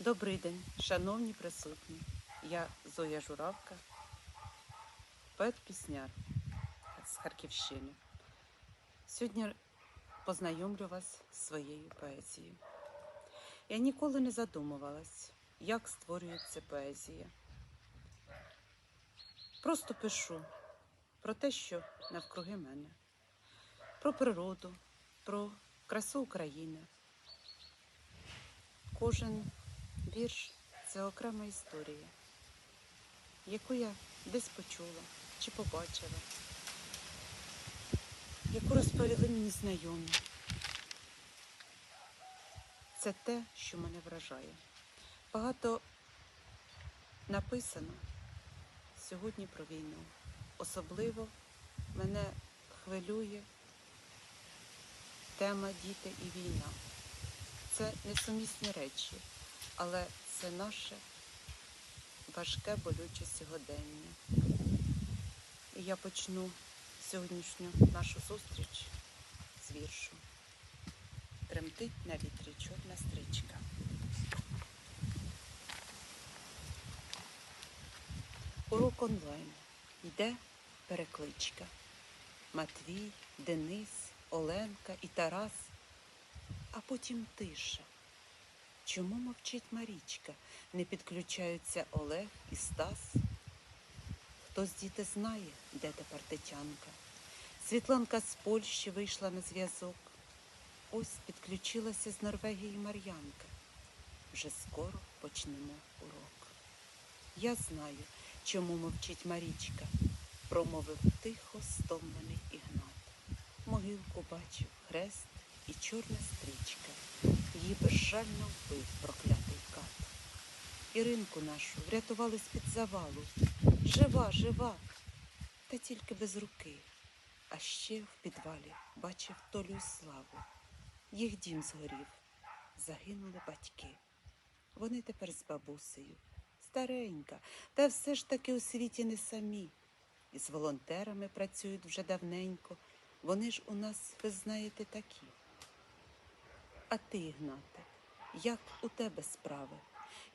Добрий день, шановні присутні. Я Зоя Журавка, поет-пісняр з Харківщини. Сьогодні познайомлю вас з своєю поезією. Я ніколи не задумувалась, як створюється поезія. Просто пишу про те, що навкруги мене, про природу, про красу України. Кожен вірш це окрема історія, яку я десь почула чи побачила, яку розповіли мені знайомі. Це те, що мене вражає. Багато написано сьогодні про війну. Особливо мене хвилює тема діти і війна. Це несумісні речі, але це наше важке болюче сьогодення. І я почну сьогоднішню нашу зустріч з віршу. Тремтить на вітрі чорна стрічка. Урок онлайн. Йде перекличка. Матвій, Денис, Оленка і Тарас. А потім тиша. Чому мовчить Марічка? Не підключаються Олег і Стас? Хтось діти знає, де тепер Тетянка. Світланка з Польщі вийшла на зв'язок. Ось підключилася з Норвегії Мар'янка. Вже скоро почнемо урок. Я знаю, чому мовчить Марічка, промовив тихо стомлений Ігнат. Могилку бачив хрест і чорна стрічка. Безжально вбив проклятий кат. Іринку нашу врятували з-під завалу. Жива, жива, та тільки без руки. А ще в підвалі бачив Толю й славу. Їх дім згорів, загинули батьки. Вони тепер з бабусею, старенька, та все ж таки у світі не самі. І з волонтерами працюють вже давненько. Вони ж у нас, ви знаєте, такі. А ти, Ігнате, як у тебе справи?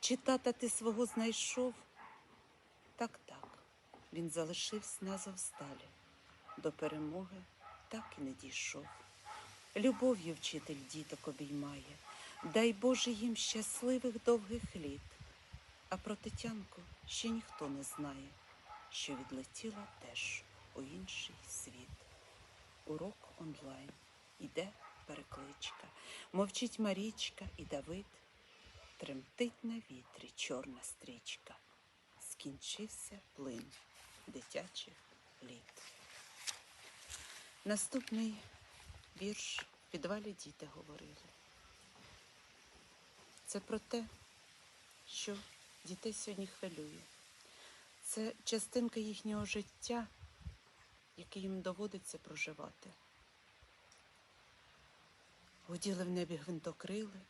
Чи тата ти свого знайшов? Так, так, він залишився на Азовсталі. До перемоги так і не дійшов. Любов'ю вчитель діток обіймає, дай Боже їм щасливих довгих літ. А про Тетянку ще ніхто не знає, що відлетіла теж у інший світ. Урок онлайн. Іде перекличка. Мовчить Марічка і Давид. Тремтить на вітрі чорна стрічка. Скінчився плин дитячих літ. Наступний вірш в підвалі діти говорили. Це про те, що дітей сьогодні хвилює. Це частинка їхнього життя, яке їм доводиться проживати. Гуділи в небі гвинтокрили,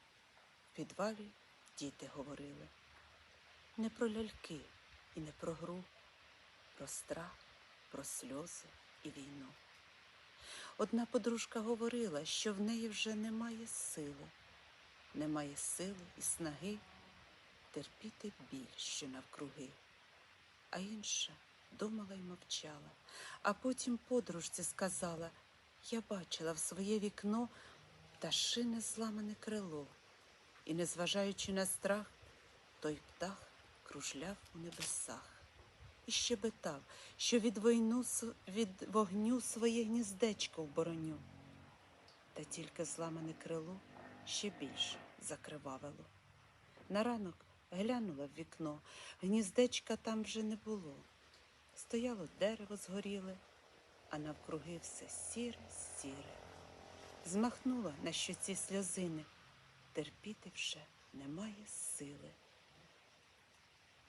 в підвалі діти говорили. Не про ляльки і не про гру, про страх, про сльози і війну. Одна подружка говорила, що в неї вже немає сили, немає сили і снаги терпіти біль, що навкруги. А інша думала й мовчала, а потім подружці сказала я бачила в своє вікно пташине зламане крило, і, незважаючи на страх, той птах кружляв у небесах і щебетав, що від війну від вогню своє гніздечко вбороню. Та тільки зламане крило ще більше закривавило. На ранок глянула в вікно, гніздечка там вже не було. Стояло дерево згоріле, а навкруги все сіре, сіре. Змахнула на щоці сльозини, терпіти вже немає сили.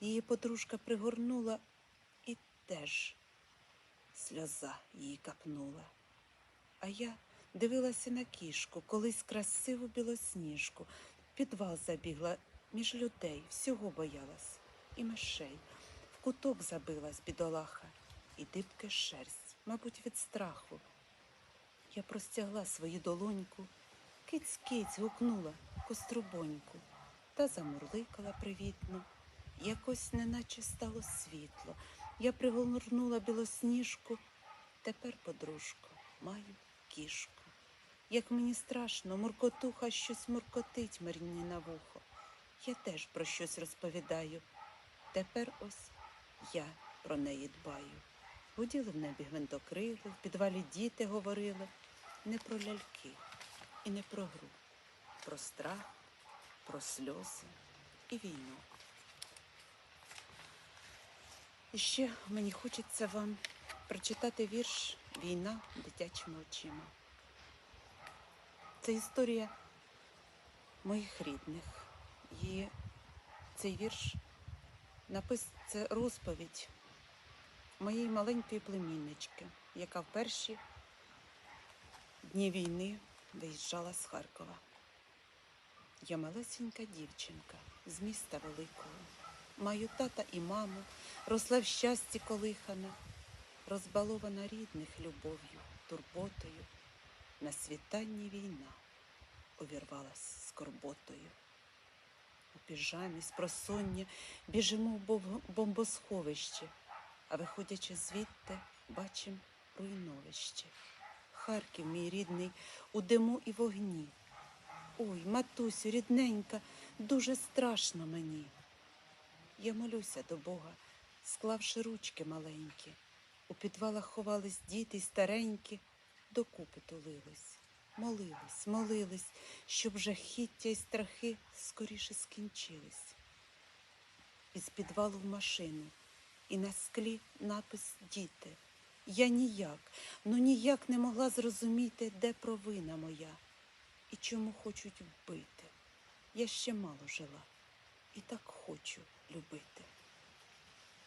Її подружка пригорнула і теж сльоза її капнула. А я дивилася на кішку, колись красиву білосніжку, підвал забігла між людей, всього боялась, і мишей. В куток забилась бідолаха, і дибки шерсть, мабуть, від страху. Я простягла свою долоньку, киць-киць гукнула кострубоньку. та замурликала привітно. Якось неначе стало світло. Я пригорнула білосніжку, тепер, подружко, маю кішку. Як мені страшно, муркотуха щось муркотить мені на вухо. Я теж про щось розповідаю. Тепер ось я про неї дбаю. Гуділи в небі гвинтокрили, в підвалі діти говорили не про ляльки і не про гру, про страх, про сльози і війну. І ще мені хочеться вам прочитати вірш Війна дитячими очима. Це історія моїх рідних. І цей вірш напис... це розповідь моєї маленької племіннички, яка в перші дні війни виїжджала з Харкова. Я малесенька дівчинка з міста Великого. Маю тата і маму, росла в щасті колихана, розбалована рідних любов'ю, турботою. На світанні війна увірвалась скорботою. У піжамі з просоння біжимо в бомбосховище, а виходячи звідти, бачим руйновище. Харків, мій рідний, у диму і вогні. Ой, матусю, рідненька, дуже страшно мені. Я молюся до Бога, склавши ручки маленькі. У підвалах ховались діти й старенькі, докупи тулились, молились, молились, щоб жахіття й страхи скоріше скінчились. Із підвалу в машину, і на склі напис Діти. Я ніяк, ну ніяк не могла зрозуміти, де провина моя і чому хочуть вбити. Я ще мало жила і так хочу любити.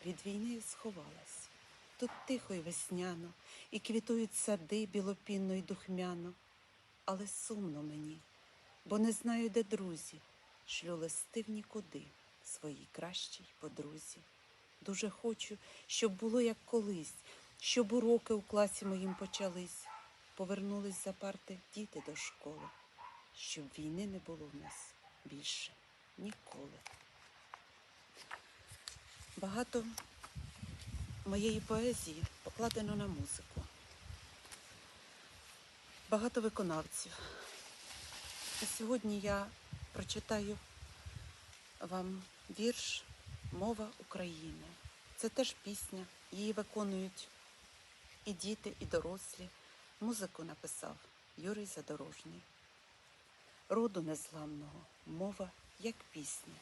Від війни сховалась. Тут тихо й весняно, і квітують сади білопінно й духмяно. Але сумно мені, бо не знаю, де друзі, шлю листи в нікуди своїй кращій подрузі. Дуже хочу, щоб було як колись, щоб уроки у класі моїм почались, повернулись за парти діти до школи, щоб війни не було в нас більше ніколи. Багато моєї поезії покладено на музику. Багато виконавців. І сьогодні я прочитаю вам вірш Мова України. Це теж пісня. Її виконують і діти, і дорослі. Музику написав Юрій Задорожний. Роду незламного, мова як пісня,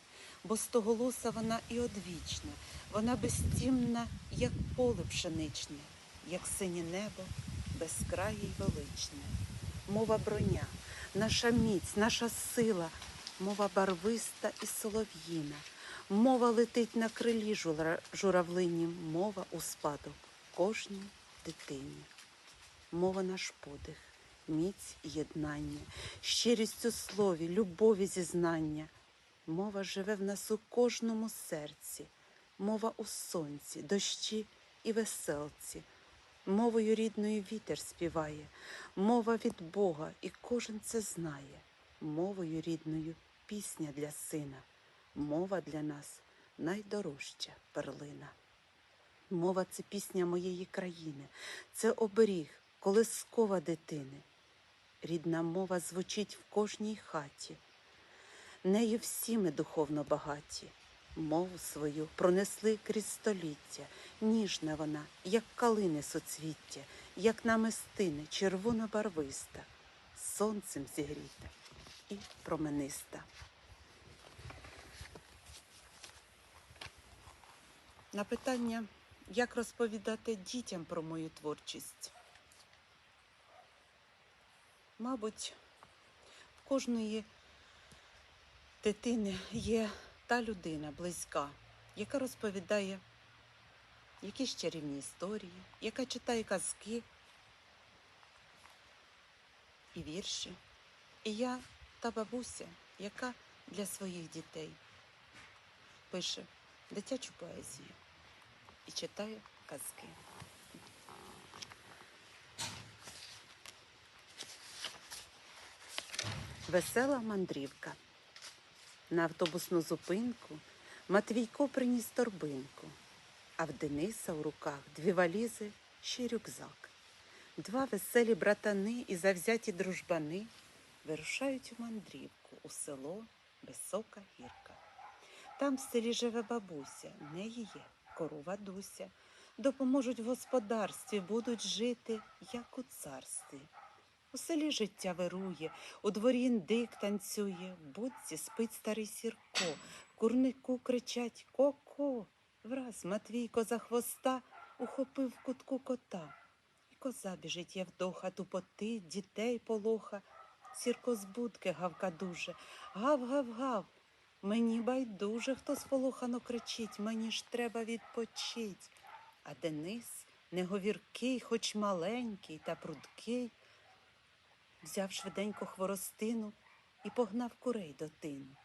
бо стоголоса вона і одвічна, вона безтімна, як поле пшеничне, як синє небо, безкрає й величне. Мова броня, наша міць, наша сила, мова барвиста і солов'їна. Мова летить на крилі жура- журавлинім, мова у спадок кожній дитині. Мова наш подих, міць єднання, щирість у слові, любові зізнання. Мова живе в нас у кожному серці, мова у сонці, дощі і веселці. Мовою рідною вітер співає, мова від Бога, і кожен це знає. Мовою рідною пісня для сина, мова для нас найдорожча перлина. Мова це пісня моєї країни, це оберіг, колискова дитини. Рідна мова звучить в кожній хаті. Нею всі ми духовно багаті. Мову свою пронесли крізь століття. Ніжна вона, як калини соцвіття, як намистини червоно-барвиста, сонцем зігріта і промениста. На питання, як розповідати дітям про мою творчість. Мабуть, в кожної дитини є та людина близька, яка розповідає якісь чарівні історії, яка читає казки і вірші. І я та бабуся, яка для своїх дітей пише дитячу поезію і читає казки. Весела мандрівка. На автобусну зупинку Матвійко приніс торбинку, а в Дениса у руках дві валізи ще рюкзак. Два веселі братани і завзяті дружбани вирушають у мандрівку у село Висока Гірка. Там в селі живе бабуся, в неї є корова Дуся. Допоможуть в господарстві, будуть жити, як у царстві. У селі життя вирує, у дворі індик танцює, в будці спить старий сірко, курнику кричать ко-ко. Враз Матвійко за хвоста ухопив кутку кота. І коза біжить Євдоха, тупоти, дітей полоха. Сірко з будки гавка дуже. Гав-гав-гав. Мені байдуже, хто сполохано кричить, мені ж треба відпочить. А Денис, неговіркий, хоч маленький та прудкий, взяв швиденько хворостину і погнав курей до тину.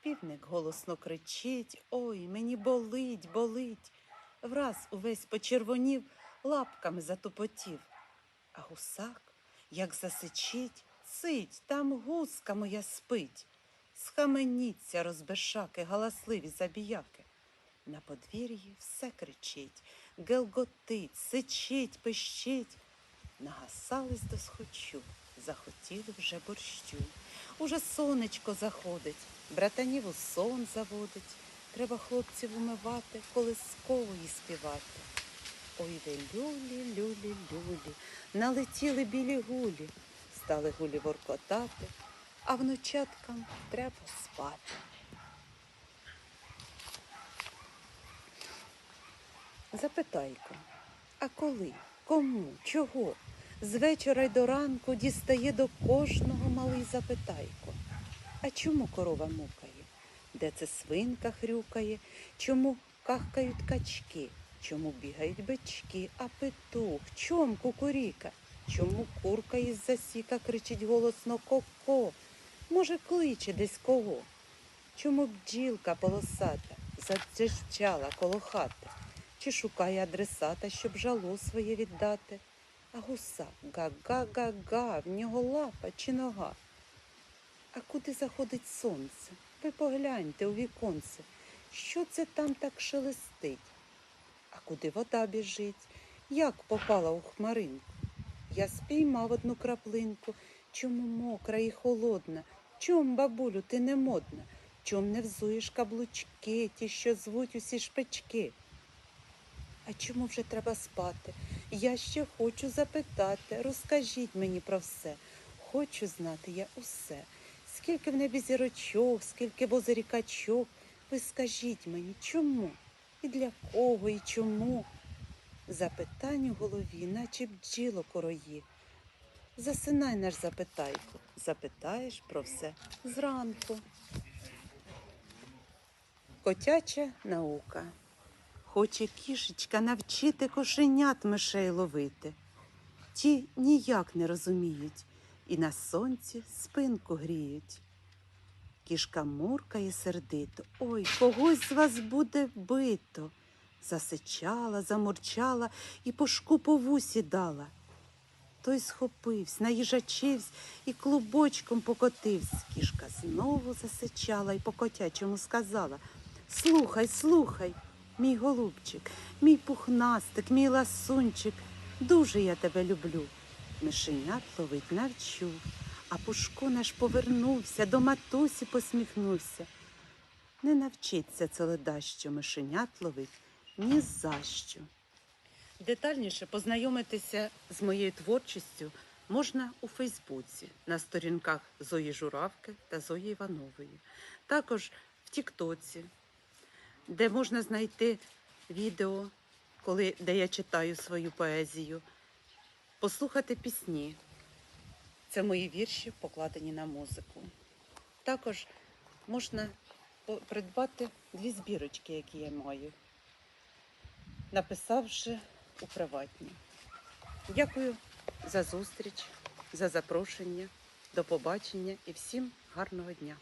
Півник голосно кричить Ой, мені болить, болить. Враз увесь почервонів, лапками затупотів. А гусак, як засичить, цить, там гуска моя спить. Схаменіться, розбешаки, галасливі забіяки. На подвір'ї все кричить, гелготить, сичить, пищить. Нагасались до схочу, захотіли вже борщу. Уже сонечко заходить, братанів у сон заводить. Треба хлопців умивати, колискової співати. Ой, де люлі, люлі, люлі, налетіли білі гулі, стали гулі воркотати, а внучаткам треба спати. Запитайко, а коли, кому, чого? З вечора й до ранку дістає до кожного малий запитайко. А чому корова мукає? Де це свинка хрюкає? Чому кахкають качки? Чому бігають бички, а петух? Чом кукуріка? Чому курка із засіка кричить голосно ко-ко? Може, кличе десь кого? Чому бджілка полосата задзищала коло хати? Чи шукає адресата, щоб жало своє віддати? А гуса га-га-га-га, в нього лапа чи нога. А куди заходить сонце? Ви погляньте у віконце, що це там так шелестить? А куди вода біжить? Як попала у хмаринку? Я спіймав одну краплинку. Чому мокра і холодна? Чом, бабулю, ти не модна? Чом не взуєш каблучки, ті, що звуть усі шпички? А чому вже треба спати? Я ще хочу запитати. Розкажіть мені про все. Хочу знати я усе. Скільки в небі зірочок, скільки в озері качок. Ви скажіть мені, чому? І для кого, і чому? Запитань у голові, наче бджіло корої. Засинай наш запитайку, запитаєш про все зранку. Котяча наука. Хоче кішечка навчити кошенят мишей ловити. Ті ніяк не розуміють і на сонці спинку гріють. Кішка муркає сердито. Ой, когось з вас буде бито. Засичала, замурчала і по шку по вусі дала. Той схопився, наїжачився і клубочком покотився. Кішка знову засичала і по котячому сказала Слухай, слухай, мій голубчик, мій пухнастик, мій ласунчик, дуже я тебе люблю. Мишенят ловить навчу, а Пушко наш повернувся, до матусі посміхнувся. Не навчиться це ледащо мишенят ловить ні за що. Детальніше познайомитися з моєю творчістю можна у Фейсбуці на сторінках Зої Журавки та Зої Іванової, також в Тіктоці, де можна знайти відео, коли, де я читаю свою поезію, послухати пісні. Це мої вірші, покладені на музику. Також можна придбати дві збірочки, які я маю, написавши у приватні. Дякую за зустріч, за запрошення. До побачення і всім гарного дня.